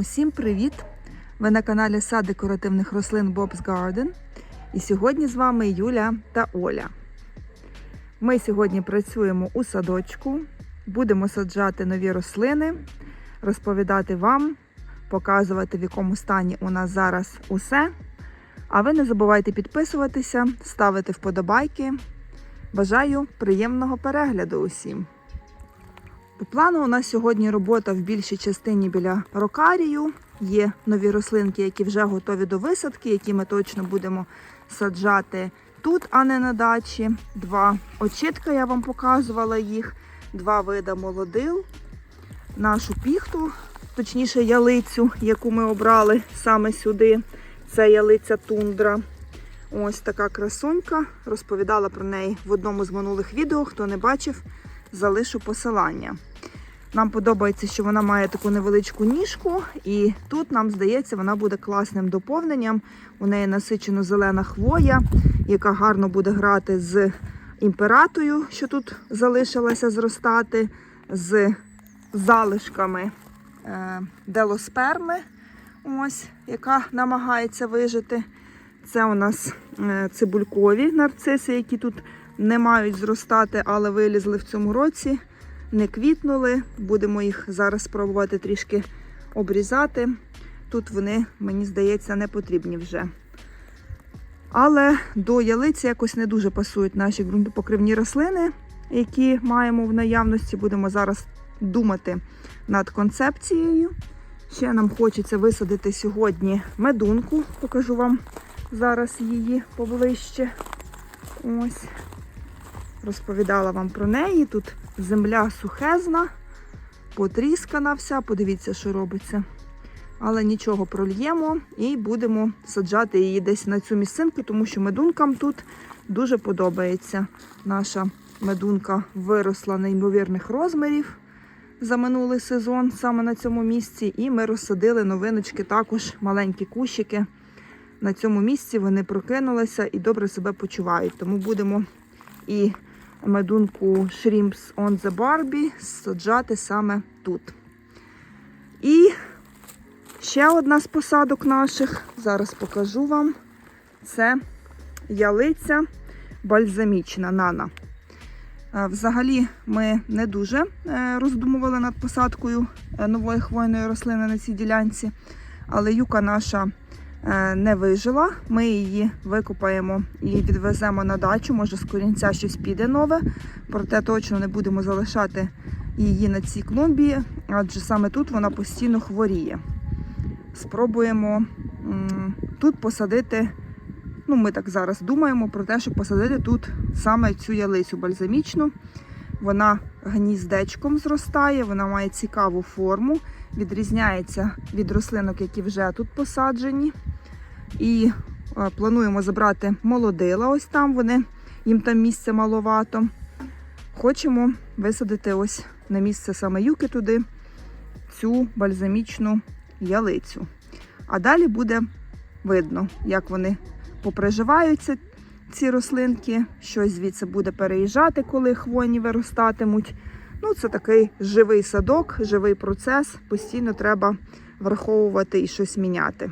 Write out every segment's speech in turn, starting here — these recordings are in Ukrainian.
Усім привіт! Ви на каналі Сад декоративних рослин Bob's Garden. І сьогодні з вами Юля та Оля. Ми сьогодні працюємо у садочку, будемо саджати нові рослини, розповідати вам, показувати, в якому стані у нас зараз усе. А ви не забувайте підписуватися, ставити вподобайки. Бажаю приємного перегляду усім! По плану у нас сьогодні робота в більшій частині біля рокарію. Є нові рослинки, які вже готові до висадки, які ми точно будемо саджати тут, а не на дачі. Два очітка я вам показувала їх, два вида молодил, нашу піхту, точніше ялицю, яку ми обрали саме сюди. Це ялиця тундра. Ось така красунька. Розповідала про неї в одному з минулих відео. Хто не бачив, залишу посилання. Нам подобається, що вона має таку невеличку ніжку, і тут, нам здається, вона буде класним доповненням. У неї насичено зелена хвоя, яка гарно буде грати з імператою, що тут залишилася зростати, з залишками е, делосперми, ось, яка намагається вижити. Це у нас е, цибулькові нарциси, які тут не мають зростати, але вилізли в цьому році не квітнули. Будемо їх зараз спробувати трішки обрізати. Тут вони, мені здається, не потрібні вже. Але до ялиці якось не дуже пасують наші ґрунтопокривні рослини, які маємо в наявності. Будемо зараз думати над концепцією. Ще нам хочеться висадити сьогодні медунку. Покажу вам зараз її поближче. Ось. Розповідала вам про неї. Тут земля сухезна, потріскана вся. Подивіться, що робиться. Але нічого прольємо і будемо саджати її десь на цю місцинку, тому що медункам тут дуже подобається. Наша медунка виросла неймовірних розмірів за минулий сезон саме на цьому місці. І ми розсадили новиночки, також маленькі кущики. На цьому місці вони прокинулися і добре себе почувають. Тому будемо і медунку Shrimps on the Barbie саджати саме тут. І ще одна з посадок наших, зараз покажу вам. Це ялиця бальзамічна нана. Е, Взагалі, ми не дуже е, роздумували над посадкою е, нової хвойної рослини на цій ділянці, але юка наша не вижила. Ми її викопаємо і відвеземо на дачу. Може, з корінця щось піде нове, проте точно не будемо залишати її на цій клумбі, адже саме тут вона постійно хворіє. Спробуємо тут посадити. Ну, ми так зараз думаємо про те, щоб посадити тут саме цю ялицю бальзамічну. Вона гніздечком зростає, вона має цікаву форму, відрізняється від рослинок, які вже тут посаджені. І е, плануємо забрати молодила, ось там вони, їм там місця маловато. Хочемо висадити ось на місце саме юки туди цю бальзамічну ялицю. А далі буде видно, як вони поприживаються, ці рослинки, щось звідси буде переїжджати, коли хвойні виростатимуть. Ну, це такий живий садок, живий процес. Постійно треба враховувати і щось міняти.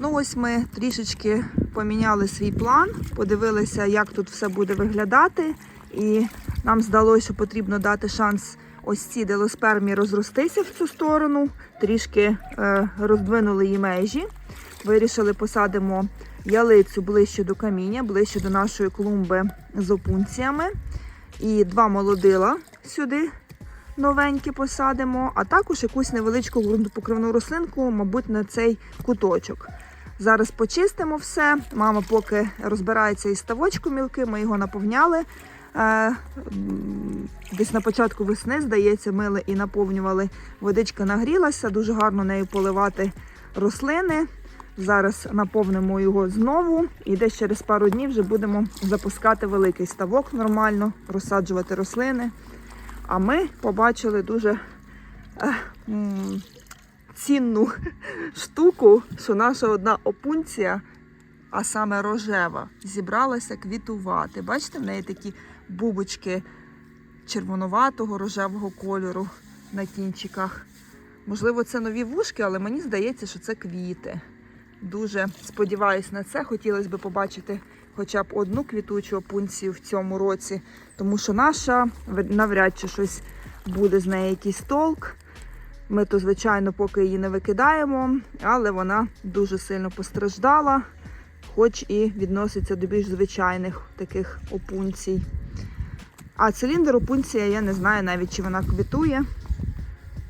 Ну, ось ми трішечки поміняли свій план, подивилися, як тут все буде виглядати. І нам здалося, що потрібно дати шанс ось цій делоспермі розростися в цю сторону. Трішки е, роздвинули її межі. Вирішили посадимо ялицю ближче до каміння, ближче до нашої клумби з опунціями. І два молодила сюди новенькі посадимо, а також якусь невеличку ґрунтопокривну рослинку, мабуть, на цей куточок. Зараз почистимо все. Мама поки розбирається із ставочку мілки, ми його наповняли. Е, Десь на початку весни, здається, мили і наповнювали. Водичка нагрілася, дуже гарно нею поливати рослини. Зараз наповнимо його знову і десь через пару днів вже будемо запускати великий ставок нормально, розсаджувати рослини. А ми побачили дуже е, цінну штуку, що наша одна опунція, а саме рожева, зібралася квітувати. Бачите, в неї такі бубочки червонуватого рожевого кольору на кінчиках. Можливо, це нові вушки, але мені здається, що це квіти. Дуже сподіваюся на це. Хотілося б побачити хоча б одну квітучу опунцію в цьому році, тому що наша навряд чи щось буде з неї якийсь толк. Ми то, звичайно, поки її не викидаємо, але вона дуже сильно постраждала, хоч і відноситься до більш звичайних таких опунцій. А циліндр опунція, я не знаю навіть, чи вона квітує.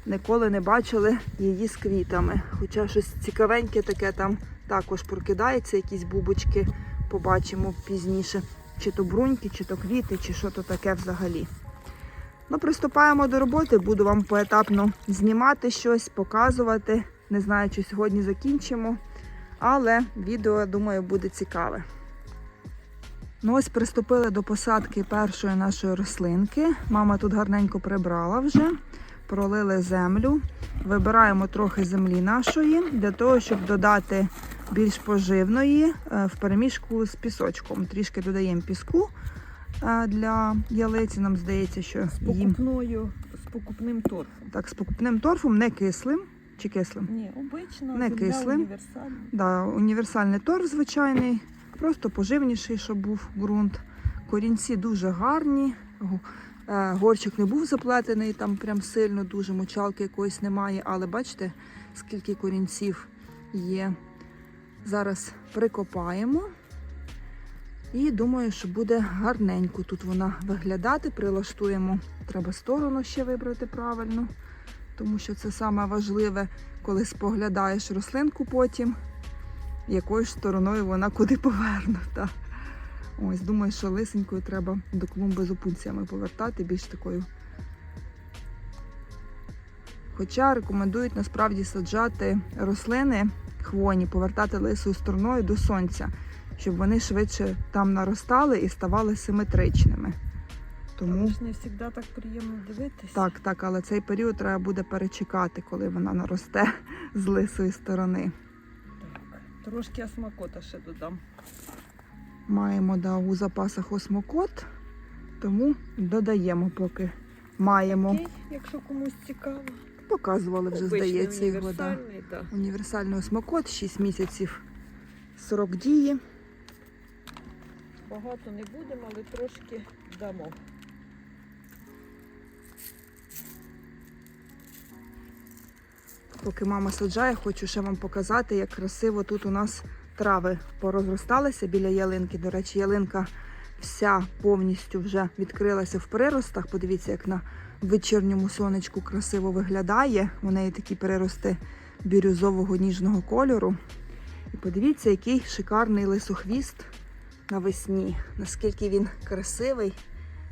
Ніколи не бачили її з квітами. Хоча щось цікавеньке таке там також прокидається, якісь бубочки побачимо пізніше. Чи то бруньки, чи то квіти, чи що то таке взагалі. Ну, приступаємо до роботи, буду вам поетапно знімати щось, показувати. Не знаю, чи сьогодні закінчимо, але відео, думаю, буде цікаве. Ну, ось приступили до посадки першої нашої рослинки. Мама тут гарненько прибрала вже, пролили землю. Вибираємо трохи землі нашої для того, щоб додати більш поживної е, в переміжку з пісочком. Трішки додаємо піску для ялиці. Нам здається, що З їм покупною, з покупним торфом. так з покупним торфом, не кислим чи кислим. Ні, обично, Не земля кислим. універсальна. Да, універсальний торф звичайний, просто поживніший, щоб був ґрунт. Корінці дуже гарні. е, Горчик не був заплетений, там прям сильно дуже мочалки якоїсь немає, але бачите, скільки корінців є. Зараз прикопаємо. І думаю, що буде гарненько тут вона виглядати. Прилаштуємо. Треба сторону ще вибрати правильно, тому що це саме важливе, коли споглядаєш рослинку потім, якою ж стороною вона куди повернута. Ось, думаю, що лисенькою треба до клумби з опунціями повертати, більш такою. Хоча рекомендують насправді саджати рослини хвойні, повертати лисою стороною до сонця, щоб вони швидше там наростали і ставали симетричними. Тому Але ж не завжди так приємно дивитися. так, так, але цей період треба буде перечекати, коли вона наросте з лисої сторони. Так, Трошки осмакота ще додам. Маємо да, у запасах осмокот, тому додаємо, поки маємо. Окей, якщо комусь цікаво. Показували вже, Обичний, здається, його. Да. універсальний, да. Універсальний осмокот, 6 місяців срок дії. Багато не будемо, але трошки дамо. Поки мама саджає, хочу ще вам показати, як красиво тут у нас трави порозросталися біля ялинки. До речі, ялинка вся повністю вже відкрилася в приростах. Подивіться, як на вечірньому сонечку красиво виглядає. У неї такі перерости бірюзового ніжного кольору. І подивіться, який шикарний лисохвіст навесні. Наскільки він красивий,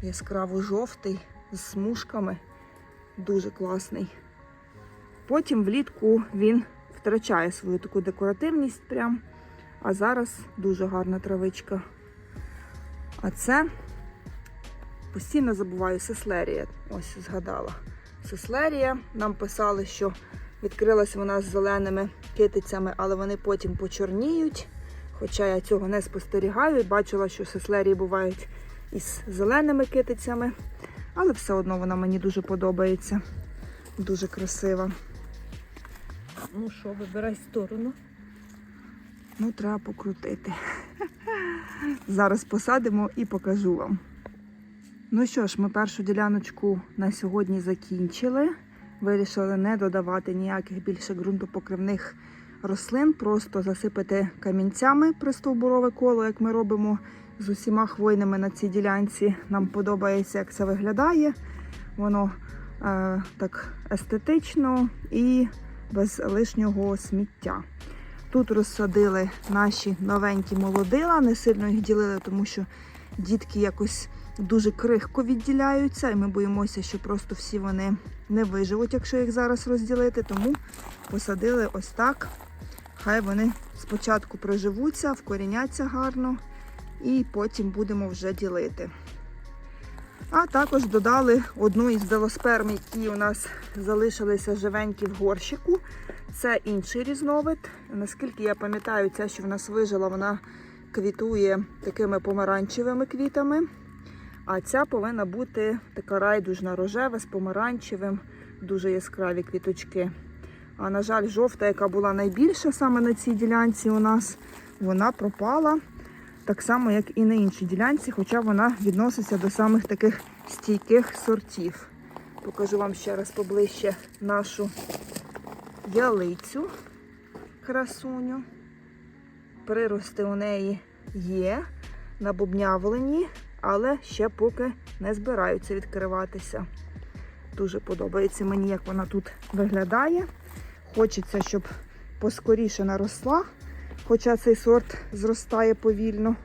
яскраво жовтий, з смужками. Дуже класний. Потім влітку він втрачає свою таку декоративність прям. А зараз дуже гарна травичка. А це постійно забуваю сеслерія. Ось згадала. Сеслерія. Нам писали, що відкрилась вона з зеленими китицями, але вони потім почорніють. Хоча я цього не спостерігаю бачила, що сеслерії бувають із зеленими китицями. Але все одно вона мені дуже подобається. Дуже красива. Ну що, вибирай сторону. Ну, треба покрутити. Зараз посадимо і покажу вам. Ну що ж, ми першу діляночку на сьогодні закінчили. Вирішили не додавати ніяких більше ґрунтопокривних рослин, просто засипати камінцями пристовбурове коло, як ми робимо з усіма хвойними на цій ділянці. Нам подобається, як це виглядає. Воно е, так естетично і без лишнього сміття. Тут розсадили наші новенькі молодила, не сильно їх ділили, тому що дітки якось дуже крихко відділяються, і ми боїмося, що просто всі вони не виживуть, якщо їх зараз розділити. Тому посадили ось так. Хай вони спочатку приживуться, вкоріняться гарно, і потім будемо вже ділити. А також додали одну із делосперм, які у нас залишилися живенькі в горщику. Це інший різновид. Наскільки я пам'ятаю, ця, що в нас вижила, вона квітує такими помаранчевими квітами. А ця повинна бути така райдужна рожева з помаранчевим, дуже яскраві квіточки. А на жаль, жовта, яка була найбільша саме на цій ділянці у нас, вона пропала. Так само, як і на іншій ділянці, хоча вона відноситься до самих таких стійких сортів. Покажу вам ще раз поближче нашу ялицю красуню. Прирости у неї є, набубнявлені, але ще поки не збираються відкриватися. Дуже подобається мені, як вона тут виглядає. Хочеться, щоб поскоріше наросла, хоча цей сорт зростає повільно.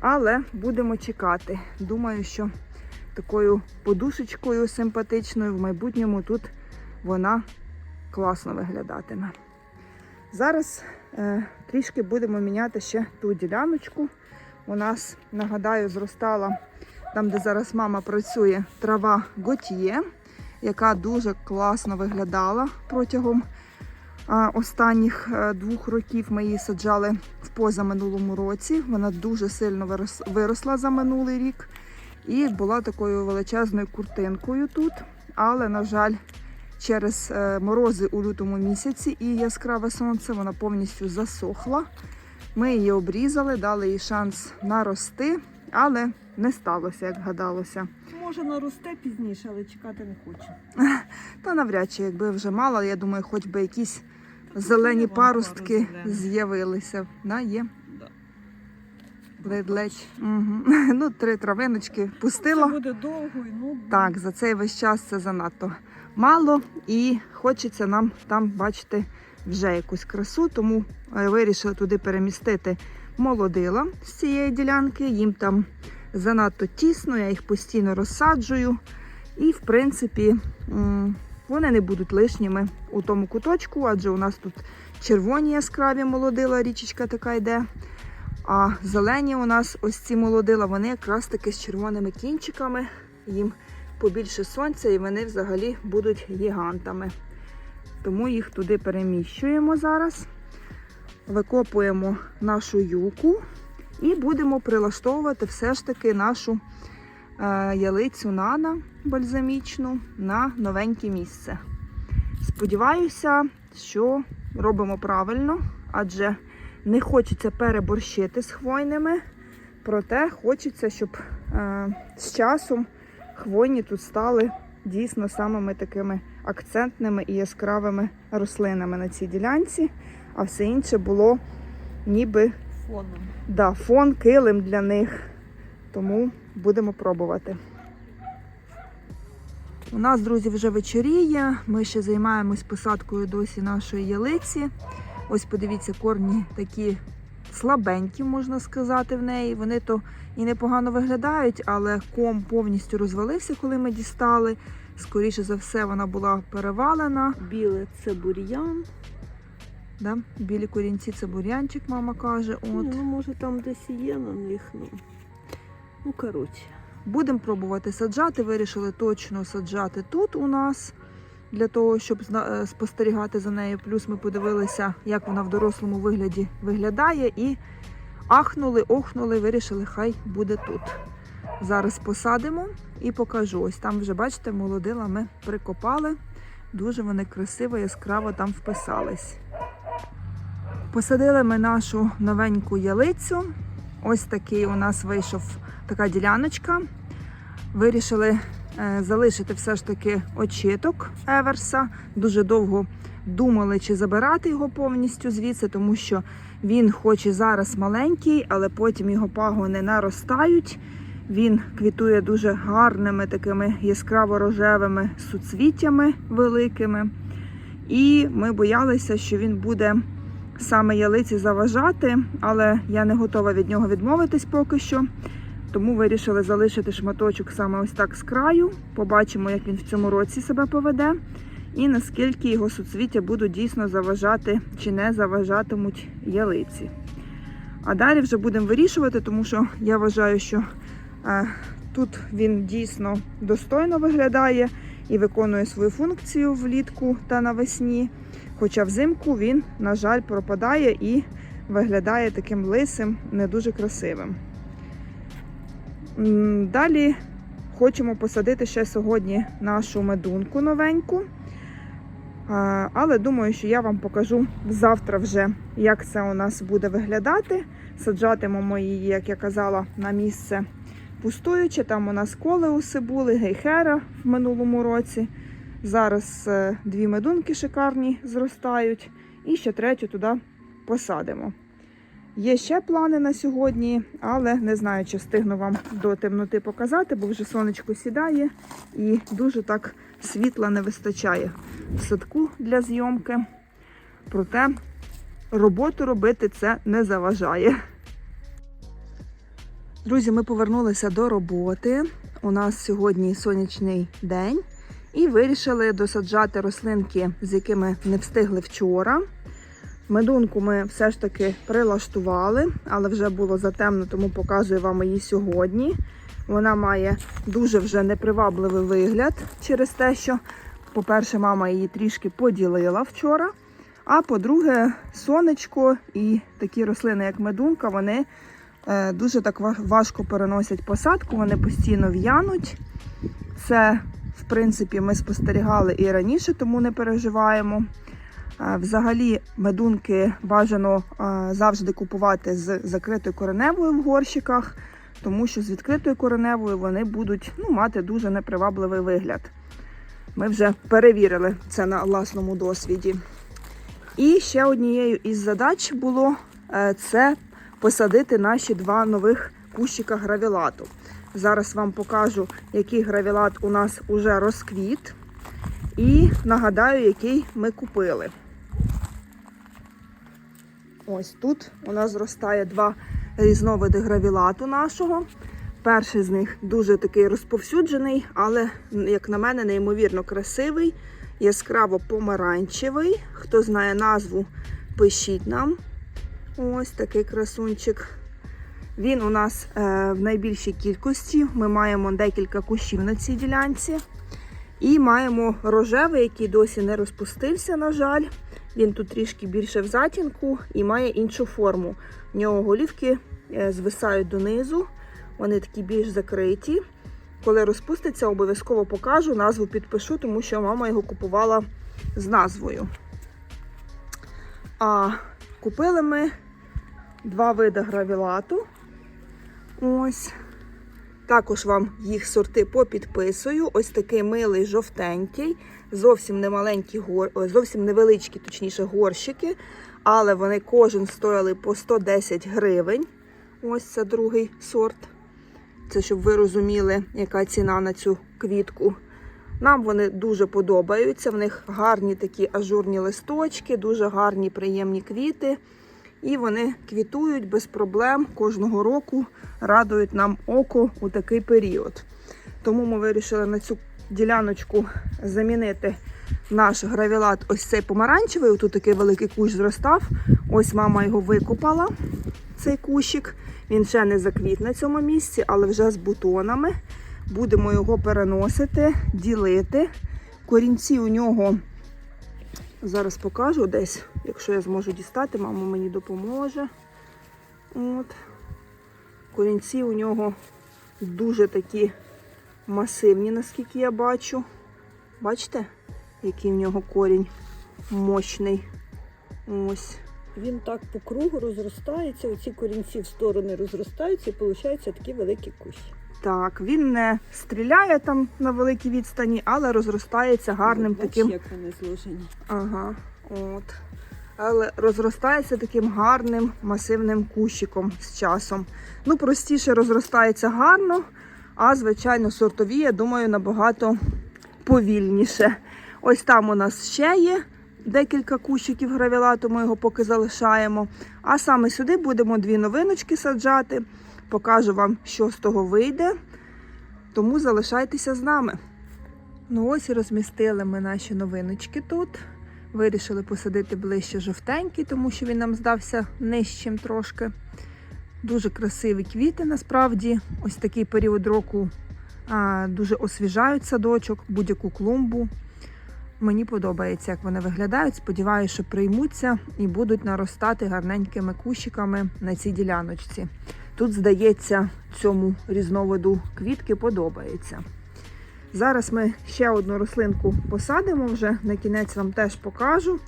Але будемо чекати. Думаю, що такою подушечкою симпатичною в майбутньому тут вона класно виглядатиме. Зараз е, трішки будемо міняти ще ту діляночку. У нас, нагадаю, зростала там, де зараз мама працює, трава Готьє, яка дуже класно виглядала протягом останніх е, двох років. Ми її саджали в позаминулому році. Вона дуже сильно виросла за минулий рік і була такою величезною куртинкою тут. Але, на жаль, через е, морози у лютому місяці і яскраве сонце вона повністю засохла. Ми її обрізали, дали їй шанс нарости, але не сталося, як гадалося. Може наросте пізніше, але чекати не хочу. Та навряд чи, якби вже мала, я думаю, хоч би якісь зелені паростки з'явилися. Да, є. Ледь-ледь. Угу. Ну, три травиночки Це пустила. буде довго і ну Так, за цей весь час це занадто мало і хочеться нам там бачити вже якусь красу, тому е, вирішили туди перемістити молодила з цієї ділянки. Їм там занадто тісно, я їх постійно розсаджую. І, в принципі, вони не будуть лишніми у тому куточку, адже у нас тут червоні яскраві молодила, річечка така йде. А зелені у нас ось ці молодила, вони якраз таки з червоними кінчиками. Їм побільше сонця і вони взагалі будуть гігантами. Тому їх туди переміщуємо зараз. Викопуємо нашу юку і будемо прилаштовувати все ж таки нашу е, ялицю нана бальзамічну на новеньке місце. Сподіваюся, що робимо правильно, адже не хочеться переборщити з хвойними, проте хочеться, щоб е, з часом хвойні тут стали дійсно самими такими акцентними і яскравими рослинами на цій ділянці, а все інше було ніби фоном. да, фон, килим для них. Тому будемо пробувати. У нас, друзі, вже вечоріє. Ми ще займаємось посадкою досі нашої ялиці. Ось подивіться, корні такі слабенькі, можна сказати, в неї. Вони то і непогано виглядають, але ком повністю розвалився, коли ми дістали. Скоріше за все, вона була перевалена. Біле це бур'ян. Да? Білі корінці це бурянчик, мама каже. От. Ну може там десь є на них. Ну, ну коротше. Будемо пробувати саджати. Вирішили точно саджати тут у нас для того, щоб е, спостерігати за нею. Плюс ми подивилися, як вона в дорослому вигляді виглядає, і ахнули, охнули, вирішили, хай буде тут. Зараз посадимо і покажу. Ось там вже, бачите, молодила ми прикопали. Дуже вони красиво, яскраво там вписались. Посадили ми нашу новеньку ялицю. Ось такий у нас вийшов така діляночка. Вирішили е, залишити все ж таки очіток Еверса. Дуже довго думали, чи забирати його повністю звідси, тому що він, хоч і зараз маленький, але потім його пагони наростають. Він квітує дуже гарними такими яскраво-рожевими суцвіттями великими. І ми боялися, що він буде саме ялиці заважати, але я не готова від нього відмовитись поки що. Тому вирішили залишити шматочок саме ось так з краю. Побачимо, як він в цьому році себе поведе, і наскільки його суцвіття будуть дійсно заважати чи не заважатимуть ялиці. А далі вже будемо вирішувати, тому що я вважаю, що е, тут він дійсно достойно виглядає і виконує свою функцію влітку та навесні. Хоча взимку він, на жаль, пропадає і виглядає таким лисим, не дуже красивим. Далі хочемо посадити ще сьогодні нашу медунку новеньку. Але думаю, що я вам покажу завтра вже, як це у нас буде виглядати. Саджатимемо її, як я казала, на місце пустуюче. Там у нас колеуси були, гейхера в минулому році. Зараз е, дві медунки шикарні зростають. І ще третю туди посадимо. Є ще плани на сьогодні, але не знаю, чи встигну вам до темноти показати, бо вже сонечко сідає і дуже так світла не вистачає в садку для зйомки. Проте роботу робити це не заважає. Друзі, ми повернулися до роботи. У нас сьогодні сонячний день і вирішили досаджати рослинки, з якими не встигли вчора. Медунку ми все ж таки прилаштували, але вже було затемно, тому показую вам її сьогодні. Вона має дуже вже непривабливий вигляд через те, що, по-перше, мама її трішки поділила вчора. А по-друге, сонечко і такі рослини, як медунка, вони е, дуже так важко переносять посадку, вони постійно в'януть. Це, в принципі, ми спостерігали і раніше, тому не переживаємо. Взагалі, медунки бажано завжди купувати з закритою кореневою в горщиках, тому що з відкритою кореневою вони будуть ну, мати дуже непривабливий вигляд. Ми вже перевірили це на власному досвіді. І ще однією із задач було е, це посадити наші два нових кущика гравілату. Зараз вам покажу, який гравілат у нас уже розквіт. І нагадаю, який ми купили. Ось тут у нас зростає два різновиди гравілату нашого. Перший з них дуже такий розповсюджений, але, як на мене, неймовірно красивий, яскраво помаранчевий. Хто знає назву, пишіть нам. Ось такий красунчик. Він у нас е, в найбільшій кількості. Ми маємо декілька кущів на цій ділянці. І маємо рожевий, який досі не розпустився, на жаль. Він тут трішки більше в затінку і має іншу форму. В нього голівки е, звисають донизу, вони такі більш закриті. Коли розпуститься, обов'язково покажу, назву підпишу, тому що мама його купувала з назвою. А купили ми два види гравілату. Ось. Також вам їх сорти попідписую. Ось такий милий жовтенький, зовсім немаленькі гор... зовсім невеличкі, точніше, горщики, але вони кожен стояли по 110 гривень. Ось це другий сорт. Це щоб ви розуміли, яка ціна на цю квітку. Нам вони дуже подобаються. В них гарні такі ажурні листочки, дуже гарні приємні квіти. І вони квітують без проблем кожного року, радують нам око у такий період. Тому ми вирішили на цю діляночку замінити наш гравілат, ось цей помаранчевий. Тут такий великий кущ зростав. Ось мама його викопала, цей кущик. Він ще не заквіт на цьому місці, але вже з бутонами. Будемо його переносити, ділити. Корінці у нього Зараз покажу десь, якщо я зможу дістати, мама мені допоможе. От. Корінці у нього дуже такі масивні, наскільки я бачу. Бачите, який в нього корінь мощний. Ось. Він так по кругу розростається, оці корінці в сторони розростаються і виходить такі великі кущі. Так, він не стріляє там на великій відстані, але розростається гарним таким. як вони зложені. Ага, от. Але розростається таким гарним масивним кущиком з часом. Ну, простіше розростається гарно, а звичайно, сортові, я думаю, набагато повільніше. Ось там у нас ще є декілька кущиків гравілату, ми його поки залишаємо. А саме сюди будемо дві новиночки саджати. Покажу вам, що з того вийде. Тому залишайтеся з нами. Ну ось і розмістили ми наші новиночки тут. Вирішили посадити ближче жовтенький, тому що він нам здався нижчим трошки. Дуже красиві квіти насправді. Ось такий період року а, дуже освіжають садочок, будь-яку клумбу. Мені подобається, як вони виглядають. Сподіваюся, що приймуться і будуть наростати гарненькими кущиками на цій діляночці. Тут, здається, цьому різновиду квітки подобається. Зараз ми ще одну рослинку посадимо, вже на кінець вам теж покажу.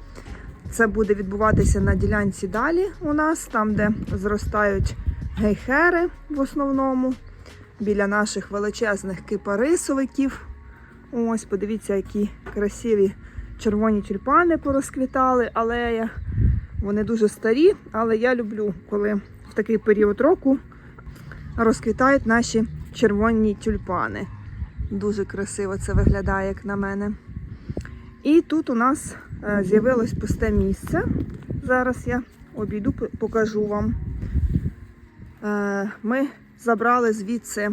Це буде відбуватися на ділянці далі у нас, там, де зростають гейхери в основному, біля наших величезних кипарисовиків. Ось, подивіться, які красиві червоні тюльпани порозквітали, алея. Вони дуже старі, але я люблю, коли такий період року розквітають наші червоні тюльпани. Дуже красиво це виглядає, як на мене. І тут у нас е, з'явилось пусте місце. Зараз я обійду, покажу вам. Е, Ми забрали звідси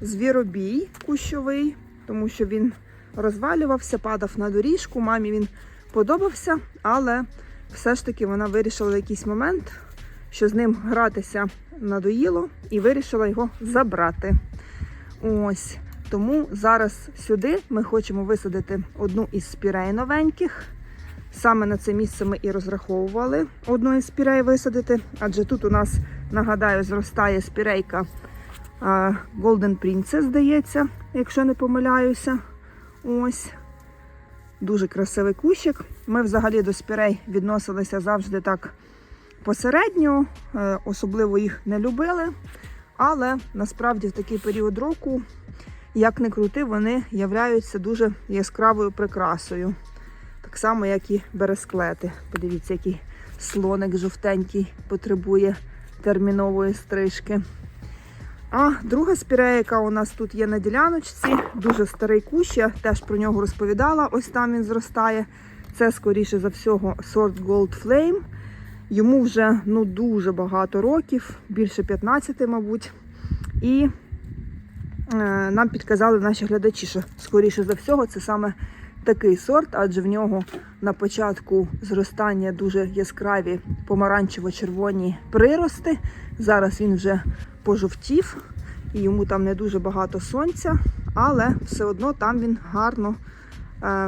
звіробій кущовий, тому що він розвалювався, падав на доріжку. Мамі він подобався, але все ж таки вона вирішила в якийсь момент, що з ним гратися надоїло, і вирішила його забрати. Ось. Тому зараз сюди ми хочемо висадити одну із спірей новеньких. Саме на це місце ми і розраховували одну із спірей висадити, адже тут у нас, нагадаю, зростає спірейка Golden Princess, здається, якщо не помиляюся. Ось. Дуже красивий кущик. Ми взагалі до спірей відносилися завжди так посередньо, е, особливо їх не любили. Але насправді в такий період року, як не крути, вони являються дуже яскравою прикрасою. Так само, як і бересклети. Подивіться, який слоник жовтенький потребує термінової стрижки. А друга спірея, яка у нас тут є на діляночці, дуже старий кущ, я теж про нього розповідала. Ось там він зростає. Це, скоріше за всього, сорт Gold Flame. Йому вже ну, дуже багато років, більше 15, мабуть. І е, нам підказали наші глядачі, що скоріше за всього це саме такий сорт, адже в нього на початку зростання дуже яскраві помаранчево-червоні прирости. Зараз він вже пожовтів, і йому там не дуже багато сонця, але все одно там він гарно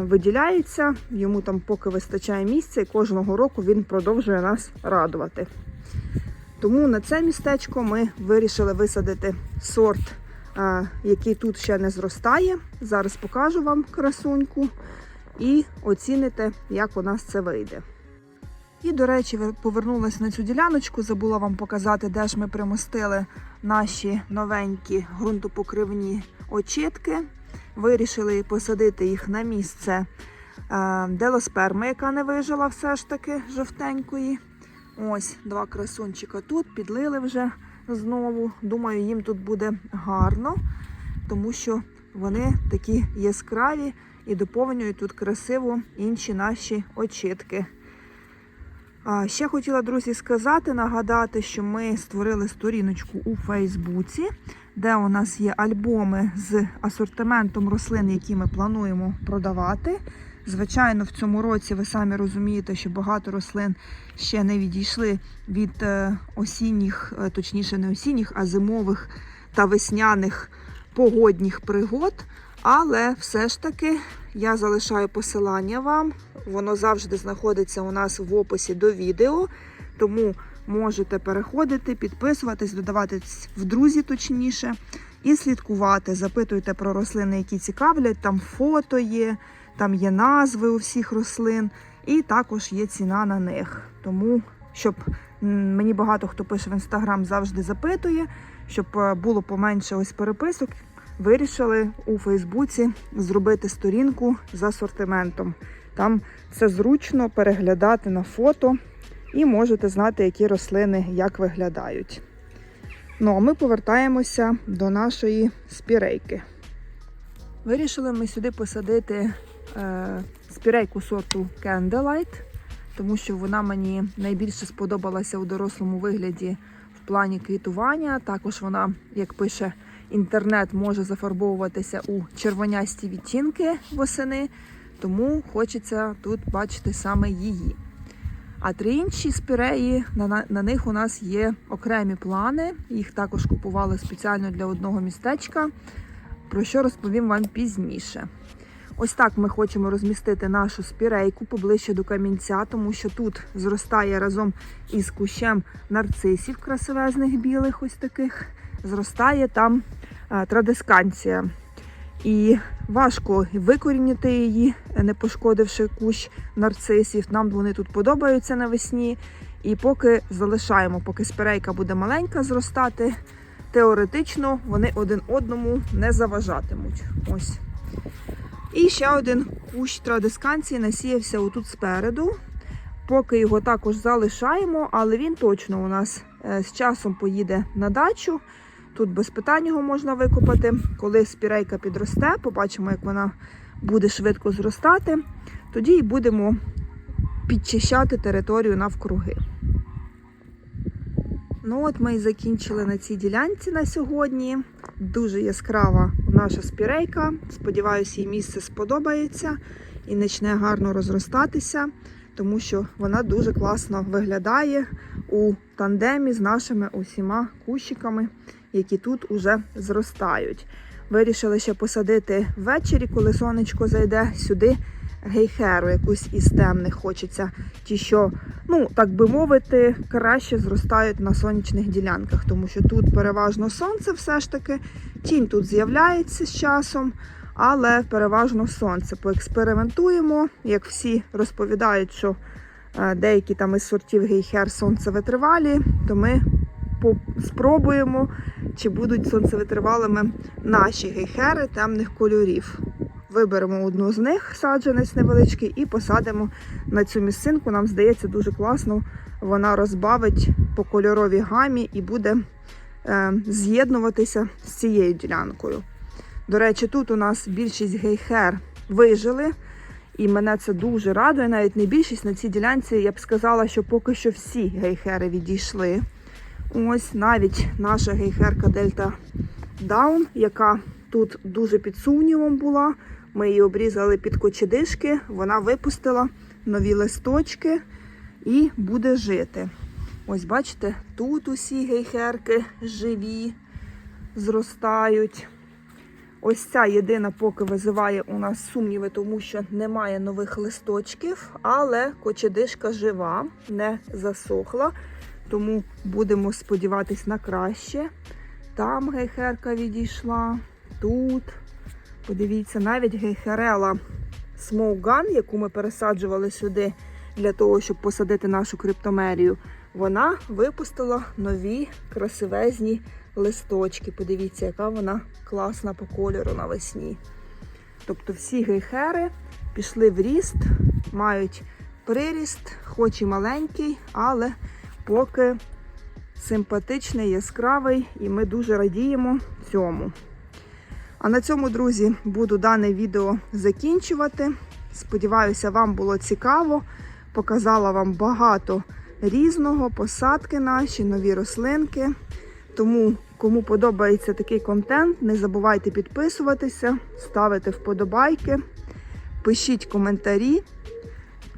виділяється. Йому там поки вистачає місця, і кожного року він продовжує нас радувати. Тому на це містечко ми вирішили висадити сорт, е, який тут ще не зростає. Зараз покажу вам красуньку і оціните, як у нас це вийде. І, до речі, повернулася на цю діляночку, забула вам показати, де ж ми примостили наші новенькі ґрунтопокривні очітки. Вирішили посадити їх на місце е, делосперми, яка не вижила все ж таки жовтенької. Ось два красунчика тут, підлили вже знову. Думаю, їм тут буде гарно, тому що вони такі яскраві і доповнюють тут красиво інші наші очітки. Ще хотіла, друзі, сказати, нагадати, що ми створили сторіночку у Фейсбуці, де у нас є альбоми з асортиментом рослин, які ми плануємо продавати. Звичайно, в цьому році ви самі розумієте, що багато рослин ще не відійшли від е, осінніх, е, точніше, не осінніх, а зимових та весняних погодних пригод. Але все ж таки я залишаю посилання вам. Воно завжди знаходиться у нас в описі до відео. Тому можете переходити, підписуватись, додаватись в друзі, точніше, і слідкувати. Запитуйте про рослини, які цікавлять. Там фото є, там є назви у всіх рослин, і також є ціна на них. Тому, щоб мені багато хто пише в інстаграм, завжди запитує, щоб е, було поменше ось переписок. Вирішили у Фейсбуці зробити сторінку з асортиментом. Там це зручно переглядати на фото і можете знати, які рослини як виглядають. Ну а ми повертаємося до нашої спірейки. Вирішили ми сюди посадити е, спірейку сорту Candlelight, тому що вона мені найбільше сподобалася у дорослому вигляді в плані квітування. Також вона, як пише інтернет, може зафарбовуватися у червонясті відтінки восени, тому хочеться тут бачити саме її. А три інші спіреї, на, на, них у нас є окремі плани. Їх також купували спеціально для одного містечка, про що розповім вам пізніше. Ось так ми хочемо розмістити нашу спірейку поближче до камінця, тому що тут зростає разом із кущем нарцисів красивезних білих, ось таких. Зростає там е, традисканція. І важко викорінити її, не пошкодивши кущ нарцисів. Нам вони тут подобаються навесні. І поки залишаємо, поки спірейка буде маленька зростати, теоретично вони один одному не заважатимуть. Ось. І ще один кущ традисканції насіявся отут спереду. Поки його також залишаємо, але він точно у нас е, з часом поїде на дачу. Тут без питань його можна викопати. Коли спірейка підросте, побачимо, як вона буде швидко зростати. Тоді і будемо підчищати територію навкруги. Ну от ми і закінчили на цій ділянці на сьогодні. Дуже яскрава наша спірейка. Сподіваюся, їй місце сподобається і почне гарно розростатися, тому що вона дуже класно виглядає у тандемі з нашими усіма кущиками, які тут уже зростають. Вирішили ще посадити ввечері, коли сонечко зайде сюди. Гейхеру, якусь із темних хочеться, ті, що, ну так би мовити, краще зростають на сонячних ділянках, тому що тут переважно сонце все ж таки, тінь тут з'являється з часом, але переважно сонце. Поекспериментуємо, як всі розповідають, що е, деякі там із сортів гейхер сонцевитривалі, то ми спробуємо, чи будуть сонцевитривалими наші гейхери темних кольорів. Виберемо одну з них, саджанець невеличкий, і посадимо на цю місцинку. Нам здається, дуже класно. Вона розбавить по кольоровій гамі і буде е, з'єднуватися з цією ділянкою. До речі, тут у нас більшість гейхер вижили, і мене це дуже радує. Навіть не більшість на цій ділянці я б сказала, що поки що всі гейхери відійшли. Ось навіть наша гейхерка Дельта Даун, яка тут дуже під сумнівом була. Ми її обрізали під кочедишки, вона випустила нові листочки і буде жити. Ось бачите, тут усі гейхерки живі, зростають. Ось ця єдина поки визиває у нас сумніви, тому що немає нових листочків, але кочедишка жива, не засохла. Тому будемо сподіватись на краще. Там гейхерка відійшла, тут. Подивіться, навіть гейхерела Смоуган, яку ми пересаджували сюди для того, щоб посадити нашу криптомерію, вона випустила нові красивезні листочки. Подивіться, яка вона класна по кольору навесні. Тобто всі гейхери пішли в ріст, мають приріст, хоч і маленький, але поки симпатичний, яскравий, і ми дуже радіємо цьому. А на цьому, друзі, буду дане відео закінчувати. Сподіваюся, вам було цікаво. Показала вам багато різного, посадки наші, нові рослинки. Тому, кому подобається такий контент, не забувайте підписуватися, ставити вподобайки, пишіть коментарі.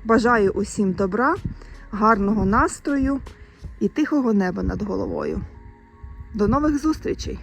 Бажаю усім добра, гарного настрою і тихого неба над головою. До нових зустрічей!